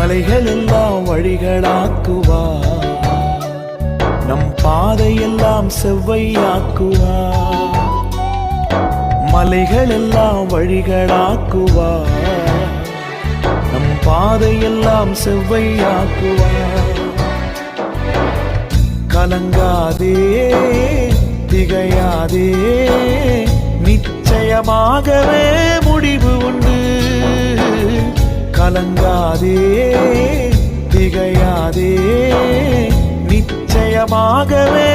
மலைகள் எல்லாம் வழிகளாக்குவார். நம் பாதையெல்லாம் செவ்வையாக்குவா மலைகள் எல்லாம் வழிகளாக்குவார். நம் பாதையெல்லாம் செவ்வையாக்குவா கலங்காதே திகையாதே நிச்சயமாகவே கலங்காதே திகையாதே நிச்சயமாகவே